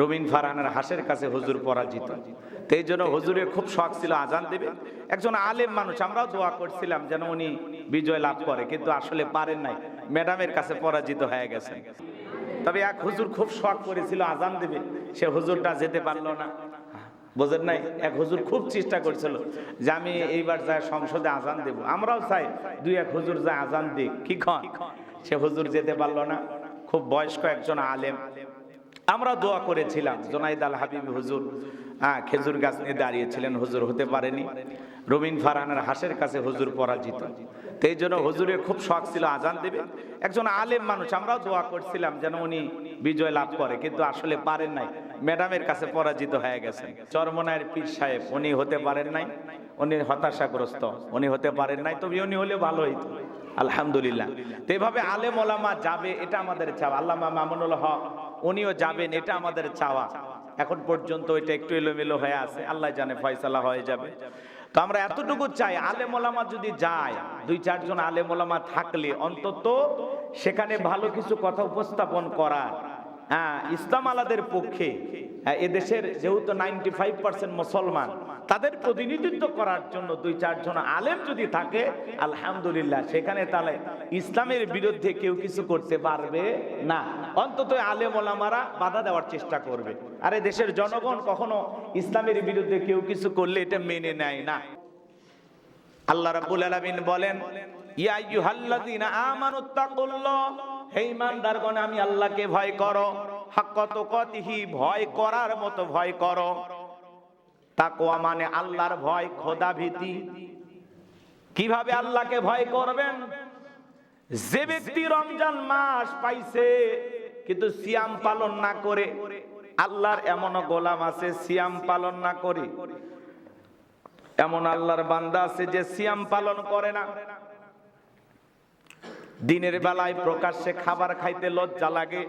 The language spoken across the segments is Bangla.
রবিন ফারহানের হাসের কাছে হুজুর পরাজিত। তো এই জন্য হুজুরের খুব শখ ছিল আজান দেবে। একজন আলেম মানুষ, আমরাও দোয়া করছিলাম যেন উনি বিজয় লাভ করে, কিন্তু আসলে পারেন নাই। ম্যাডামের কাছে পরাজিত হয়ে গেছেন। তবে এক হুজুর খুব শখ করেছিল আজান দেবে, সে হুজুরটা যেতে পারল না। বোঝেন নাই? এক হুজুর খুব চেষ্টা করছিল যে আমি এইবার যাই সংসদে আজান দেব। আমরাও চাই দুই এক হুজুর যা আজান দিক। কি খন সে হুজুর যেতে পারল না। খুব বয়স্ক একজন আলেম। আমরা দোয়া করেছিলাম, জোনাইদ আল হাবিব হুজুর হ্যাঁ খেজুর গাছ নিয়ে দাঁড়িয়েছিলেন, হুজুর হতে পারেনি। রবিন ফারহানের হাসের কাছে হুজুর পরাজিত। তো জন্য হুজুরের খুব শখ ছিল আজান দেবে। একজন আলেম মানুষ, আমরাও দোয়া করছিলাম যেন উনি বিজয় লাভ করে, কিন্তু আসলে পারেন নাই। ম্যাডামের কাছে পরাজিত হয়ে গেছেন। চরমনায়ের পীর সাহেব, উনি হতে পারেন নাই, উনি হতাশাগ্রস্ত, উনি হতে পারেন নাই, তবে উনি হলে ভালো হইতো আলহামদুলিল্লাহ। তো এইভাবে আলেম ওলামা যাবে, এটা আমাদের চাওয়া। আল্লামা মামুনুল হক উনিও যাবেন, এটা আমাদের চাওয়া। এখন পর্যন্ত এটা একটু এলোমেলো হয়ে আছে, আল্লাহ জানে ফয়সালা হয়ে যাবে। তো আমরা এতটুকু চাই আলেমোলামা যদি যায়, দুই চারজন আলেমোলামা থাকলে, অন্তত সেখানে ভালো কিছু কথা উপস্থাপন করার হ্যাঁ ইসলাম আলাদের পক্ষে এদেশের যেহেতু নাইনটি ফাইভ পার্সেন্ট মুসলমান, তাদের প্রতিনিধিত্ব করার জন্য দুই, চারজন আলেম যদি থাকে, আলহামদুলিল্লাহ, সেখানে তাহলে ইসলামের বিরুদ্ধে কেউ কিছু করতে পারবে না। অন্তত আলেম ওলামারা বাধা দেওয়ার চেষ্টা করবে। আরে দেশের জনগণ কখনো ইসলামের বিরুদ্ধে কেউ কিছু করলে এটা মেনে নেয় না। আল্লাহ রাব্বুল আলামিন বলেন, ইয়া আইয়ুহাল্লাযীনা আমানুত্তাকুল্লাহ হে ঈমানদারগণ আমি আল্লাহকে ভয় করো। ভয় করার মতো ভয় করো। তাকওয়া মানে আল্লাহর ভয়, খোদা ভীতি। কীভাবে আল্লাহকে ভয় করবেন? যে ব্যক্তি রমজান মাস পাইছে, কিন্তু সিয়াম পালন না করে, আল্লাহর এমন গোলাম আছে, সিয়াম পালন না করে। এমন আল্লাহর বান্দা আছে যে সিয়াম পালন করে না। দিনের বেলায় প্রকাশ্যে খাবার খাইতে লজ্জা লাগে।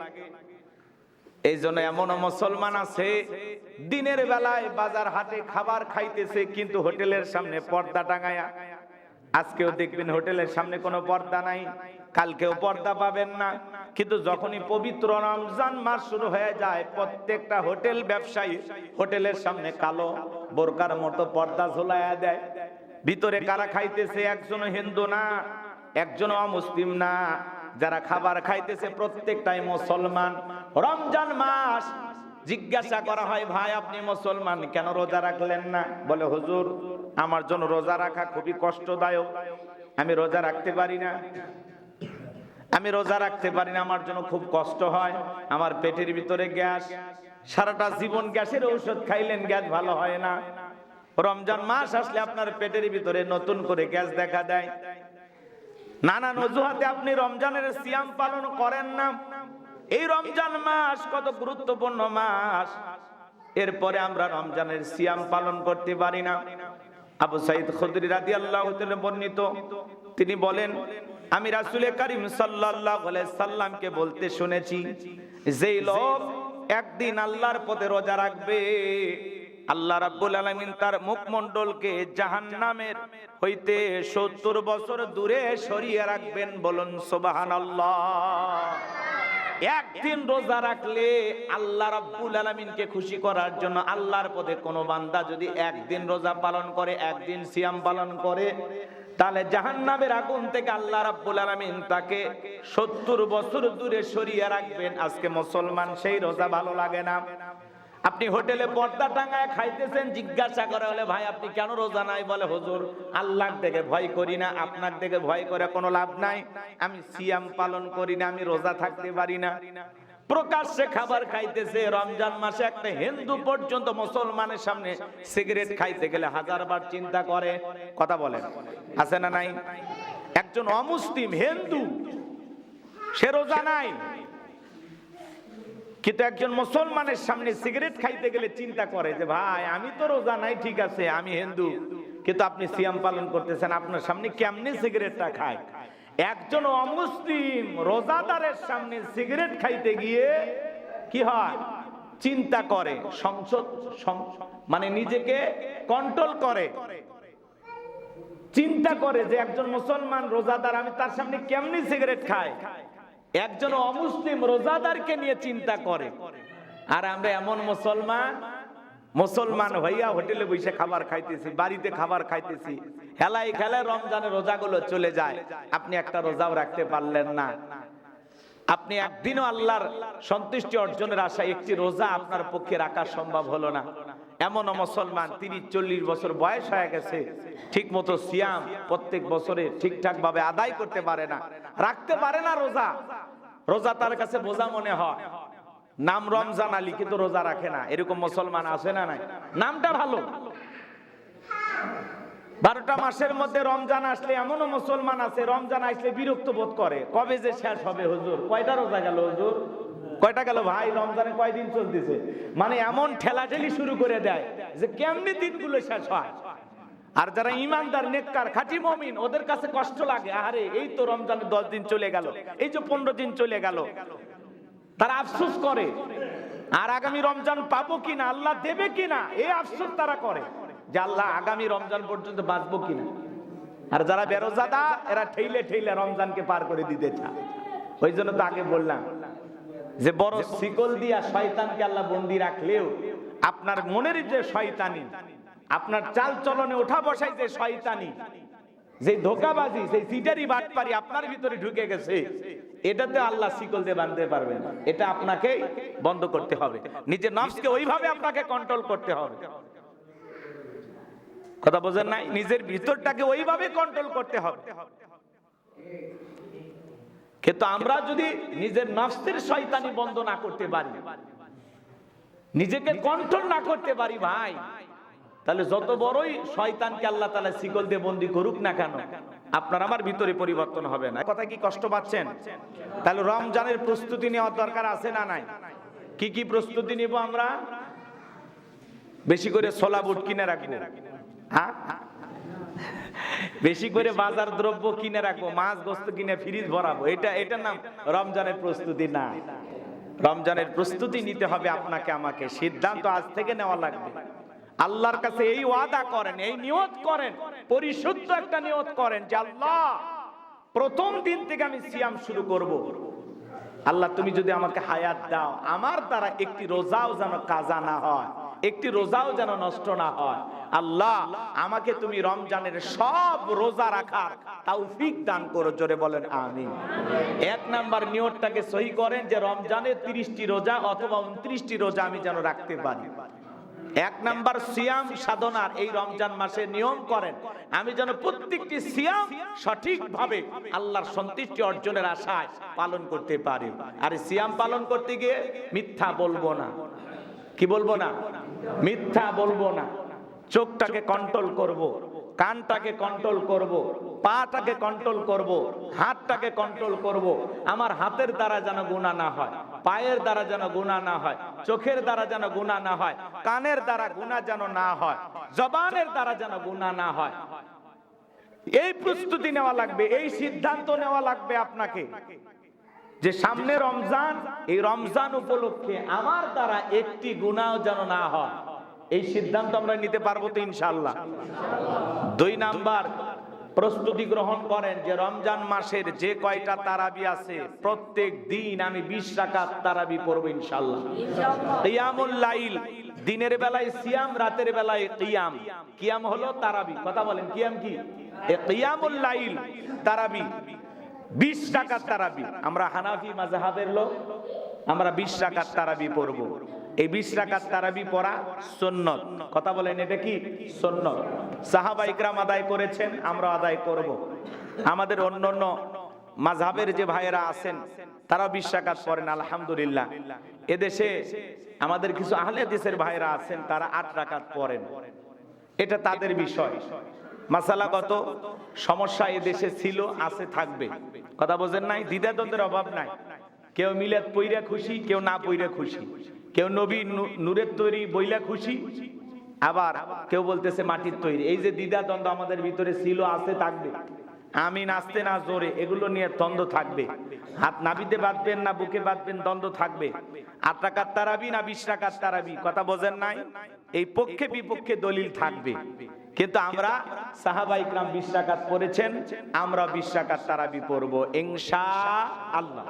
এই জন্য এমন মুসলমান আছে, দিনের বেলায় বাজার হাটে খাবার খাইতেছে, কিন্তু হোটেলের সামনে পর্দা টাঙায়া। আজকেও দেখবেন হোটেলের সামনে কোনো পর্দা নাই, কালকেও পর্দা পাবেন না। কিন্তু যখনই পবিত্র রমজান মাস শুরু হয়ে যায়, প্রত্যেকটা হোটেল ব্যবসায়ী হোটেলের সামনে কালো বোরকার মতো পর্দা ঝোলায়া দেয়। ভিতরে কারা খাইতেছে? একজন হিন্দু না একজন অমুসলিম না। যারা খাবার খাইতেছে, প্রত্যেকটাই মুসলমান। রমজান মাস, জিজ্ঞাসা করা হয়, ভাই, আপনি মুসলমান কেন রোজা রাখলেন না? বলে, হুজুর, আমার জন্য রোজা রাখা খুবই কষ্টদায়ক। আমি রোজা রাখতে পারি না। আমি রোজা রাখতে পারি না, আমার জন্য খুব কষ্ট হয়। আমার পেটের ভিতরে গ্যাস। সারাটা জীবন গ্যাসের ঔষধ খাইলেন, গ্যাস ভালো হয় না। রমজান মাস আসলে আপনার পেটের ভিতরে নতুন করে গ্যাস দেখা দেয়। নানান অজুহাতে আপনি রমজানের সিয়াম পালন করেন না। এই রমজান মাস কত গুরুত্বপূর্ণ মাস। এরপরে আমরা রমজানের সিয়াম পালন করতে পারি না। আবু সাইদ খুদরি রাদিয়াল্লাহু তাআলা বর্ণিত, তিনি বলেন, আমি রাসূল করিম আলাইহি সাল্লামকে বলতে শুনেছি, যেই লোক একদিন আল্লাহর পথে রোজা রাখবে, আল্লাহ রাব্বুল আলামিন তার মুখমণ্ডলকে জাহান্নামের হইতে 70 বছর দূরে সরিয়ে রাখবেন বলুন সুবহানাল্লাহ। একদিন রোজা রাখলে আল্লাহ রাব্বুল আলামিনকে খুশি করার জন্য আল্লাহর পথে কোনো বান্দা যদি একদিন রোজা পালন করে, একদিন সিয়াম পালন করে, তাহলে জাহান্নামের আগুন থেকে আল্লাহ রাব্বুল আলামিন তাকে 70 বছর দূরে সরিয়ে রাখবেন। আজকে মুসলমান সেই রোজা ভালো লাগে না। আপনি হোটেলে পর্দা টাঙায় খাইতেছেন, জিজ্ঞাসা করা হলে ভাই, আপনি কেন রোজা নাই? বলে, হুজুর, আল্লাহর থেকে ভয় করি না, আপনার থেকে ভয় করে কোনো লাভ নাই। আমি সিয়াম পালন করি না, আমি রোজা থাকতে পারি না। প্রকাশ্যে খাবার খাইতেছে, রমজান মাসে একটা হিন্দু পর্যন্ত মুসলমানের সামনে সিগারেট খাইতে গেলে হাজারবার চিন্তা করে। কথা বলেন, আছে না নাই? একজন অমুসলিম হিন্দু, সে রোজা নাই। কিন্তু একজন মুসলমানের সামনে সিগারেট খাইতে গেলে চিন্তা করে যে, ভাই, আমি তো রোজা নাই, ঠিক আছে, আমি হিন্দু। কিন্তু আপনি সিয়াম পালন করতেছেন, আপনার সামনে কেমনি সিগারেটটা খায়? একজন অমুসলিম রোজাদারের সামনে সিগারেট খাইতে গিয়ে কি হয়? চিন্তা করে, সংসদ মানে নিজেকে কন্ট্রোল করে। চিন্তা করে যে, একজন মুসলমান রোজাদার, আমি তার সামনে কেমনি সিগারেট খাই? একজন অমুসলিম রোজাদারকে নিয়ে চিন্তা করে। আর আমরা এমন মুসলমান মুসলমান হইয়া হোটেলে বসে খাবার খাইতেছি, বাড়িতে খাবার খাইতেছি হেলাই খেলায় রমজানের রোজাগুলো চলে যায়। আপনি একটা রোজাও রাখতে পারলেন না। আপনি একদিনও আল্লাহর সন্তুষ্টি অর্জনের আশায় একটি রোজা আপনার পক্ষে রাখা সম্ভব হলো না। এমন মুসলমান তিরিশ, চল্লিশ বছর বয়স হয়ে গেছে ঠিক মতো সিয়াম প্রত্যেক বছরে ঠিকঠাক ভাবে আদায় করতে পারে না, রাখতে পারে না রোজা। রোজা তার কাছে বোঝা মনে হয়। নাম রমজান আলী, কিন্তু রোজা রাখে না। এরকম মুসলমান আছে না নাই? নামটা ভালো। বারোটা মাসের মধ্যে রমজান আসলে এমনও মুসলমান আছে, রমজান আসলে বিরক্ত বোধ করে। কবে যে শেষ হবে হুজুর? কয়টা রোজা গেল হুজুর? কয়টা গেল? ভাই, রমজানে কয়দিন চলতেছে? মানে এমন ঠেলাঠেলি শুরু করে দেয় যে কেমনি দিনগুলো শেষ হয়? আর যারা ইমানদার, নেককার, খাঁটি মমিন, ওদের কাছে কষ্ট লাগে। আরে এই তো রমজানের দশ দিন চলে গেল, এই যে পনেরো দিন চলে গেল। তারা আফসোস করে, আর আগামী রমজান পাবো কিনা, আল্লাহ দেবে কিনা, এই আফসোস তারা করে যে আল্লাহ আগামী রমজান পর্যন্ত বাঁচবো কিনা। আর যারা বেরোজাদা, এরা ঠেইলে ঠেইলে রমজানকে পার করে দিতে চায়। ওই জন্য তো আগে বললাম যে বড় শিকল দিয়া শয়তানকে আল্লাহ বন্দি রাখলেও আপনার মনের যে শয়তানি, আপনার চাল চলনে ওঠা বসাই যে শয়তানি, যে ধোকাবাজি সেই সিটারি বাটপারি আপনার ভিতরে ঢুকে গেছে, এটাতে আল্লাহ শিকল দিয়ে বাঁধতে পারবেন না। এটা আপনাকে বন্ধ করতে হবে। নিজের নফসকে ওইভাবে আপনাকে কন্ট্রোল করতে হবে। কথা বোঝেন নাই? নিজের ভিতরটাকে ওইভাবে কন্ট্রোল করতে হবে। কিন্তু আমরা যদি নিজের নফসের শয়তানি বন্ধ না করতে পারি, নিজেকে কন্ট্রোল না করতে পারি ভাই, তাহলে যত বড়ই শয়তানকে আল্লাহ তাআলা শিকল দিয়ে বন্দি করুক না কেন, আপনার আমার ভিতরে পরিবর্তন হবে না। কথা কি কষ্ট পাচ্ছেন? তাহলে রমজানের প্রস্তুতি নেওয়ার দরকার আছে না নাই? কি কি প্রস্তুতি নিব আমরা? বেশি করে ছোলা বুট কিনে রাখব। হ্যাঁ? বেশি করে বাজার দ্রব্য কিনে রাখব, মাছ, গোস্ত কিনে ফ্রিজ ভরাবো। এটা, এটার নাম রমজানের প্রস্তুতি না। রমজানের প্রস্তুতি নিতে হবে আপনাকে, আমাকে। সিদ্ধান্ত আজ থেকে নেওয়া লাগবে। আল্লাহর কাছে এই ওয়াদা করেন, এই নিয়ত করেন, পরিশুদ্ধ একটা নিয়ত করেন যে, আল্লাহ, প্রথম দিন থেকে আমি সিয়াম শুরু করব। আল্লাহ, তুমি যদি আমাকে হায়াত দাও, আমার দ্বারা একটি রোজাও যেন কাজা না হয়। একটি রোজাও যেন নষ্ট না হয়। আল্লাহ, আমাকে তুমি রমজানের সব রোজা রাখার তৌফিক দান করো, জোরে বলেন, আমিন। এক নাম্বার নিয়তটাকে সহি করেন যে রমজানের তিরিশটি রোজা অথবা উনত্রিশটি রোজা আমি যেন রাখতে পারি। এক নাম্বার সিয়াম সাধনার, এই রমজান মাসে নিয়ম করেন, আমি যেন প্রত্যেকটি সিয়াম সঠিকভাবে আল্লাহর সন্তুষ্টি অর্জনের আশায় পালন করতে পারি। আর সিয়াম পালন করতে গিয়ে মিথ্যা বলব না। কি বলব না? মিথ্যা বলব না চোখটাকে কন্ট্রোল করব। কানটাকে কন্ট্রোল করব। পাটাকে কন্ট্রোল করব। হাতটাকে কন্ট্রোল করব। আমার হাতের দ্বারা যেন গুণা না হয়, পায়ের দ্বারা যেন গুণা না হয়, চোখের দ্বারা যেন গুণা না হয়, কানের দ্বারা গুণা যেন না হয়, জবানের দ্বারা যেন গুণা না হয় এই প্রস্তুতি নেওয়া লাগবে, এই সিদ্ধান্ত নেওয়া লাগবে আপনাকে যে সামনে রমজান, এই রমজান উপলক্ষে আমার দ্বারা একটি গুণাও যেন না হয়। এই সিদ্ধান্ত আমরা নিতে পারব তো ইনশাল্লাহ দুই নাম্বার, প্রস্তুতি গ্রহণ করেন যে রমজান মাসের যে কয়টা তারাবি আছে, প্রত্যেক দিন আমি বিশ রাকাত তারাবি পড়ব ইনশাল্লাহ দিনের বেলায় সিয়াম, রাতের বেলায় কিয়াম। কিয়াম হলো তারাবি। কথা বলেন, কিয়াম কি? কিয়ামুল লাইল, তারাবি। বিশ টাকার তারাবি। আমরা হানাফি মাজাহাবের লোক, আমরা বিশ টাকার তারাবি পড়ব। এই বিশ টাকার তারাবি পড়া সন্ন্যত কথা বলেন, এটা কি? সন্ন্যত সাহাবা ইকরাম আদায় করেছেন, আমরা আদায় করব। আমাদের অন্য অন্য মাঝহাবের যে ভাইয়েরা আছেন তারা বিশ পড়েন, আলহামদুলিল্লাহ। এদেশে আমাদের কিছু আহলে দেশের ভাইয়েরা আছেন, তারা আট টাকাত পড়েন। এটা তাদের বিষয়। মাসালাগত সমস্যা এ দেশে ছিল, আছে, থাকবে। কথা বোঝেন নাই? দ্বিধাদ্বন্দ্বের অভাব নাই। কেউ মিলাদ পইরা খুশি, কেউ না পইরা খুশি। কেউ নবী নূরের তৈরি বইলা খুশি, আবার কেউ বলতেছে মাটির তৈরি। এই যে দ্বিধাদ্বন্দ্ব আমাদের ভিতরে ছিল, আছে, থাকবে। আমি নাচতে না জোরে, এগুলো নিয়ে দ্বন্দ্ব থাকবে। হাত নাবিতে বাঁধবেন না, বুকে বাঁধবেন, দ্বন্দ্ব থাকবে। আট টাকার তারাবি না বিশ টাকার তারাবি? কথা বোঝেন নাই? এই পক্ষে বিপক্ষে দলিল থাকবে। কিন্তু আমরা সাহাবা ইকরাম বিশ টাকাত পড়েছেন আমরা বিশ টাকার তারাবি পড়ব ইনশা আল্লাহ।